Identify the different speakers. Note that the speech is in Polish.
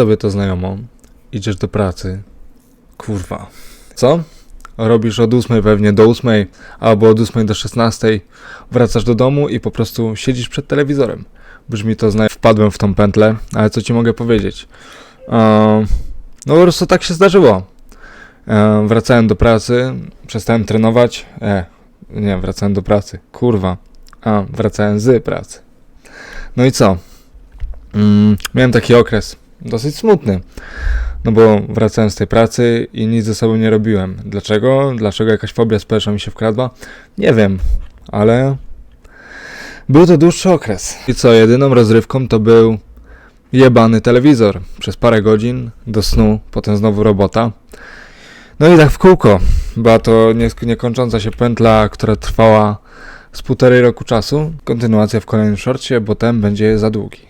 Speaker 1: Tobie to znajomo. Idziesz do pracy. Kurwa. Co? Robisz od 8 pewnie do 8, albo od 8 do 16. Wracasz do domu i po prostu siedzisz przed telewizorem. Brzmi to znajomo. Wpadłem w tą pętlę, ale co ci mogę powiedzieć? Eee, no po prostu tak się zdarzyło. Eee, wracałem do pracy, przestałem trenować. E, nie, wracałem do pracy. Kurwa. A, wracałem z pracy. No i co? Mm, miałem taki okres dosyć smutny. No bo wracałem z tej pracy i nic ze sobą nie robiłem. Dlaczego? Dlaczego jakaś fobia społeczna mi się wkradła? Nie wiem, ale był to dłuższy okres. I co, jedyną rozrywką to był jebany telewizor przez parę godzin do snu, potem znowu robota. No i tak w kółko. Była to niekończąca się pętla, która trwała z półtorej roku czasu. Kontynuacja w kolejnym shorcie, bo ten będzie za długi.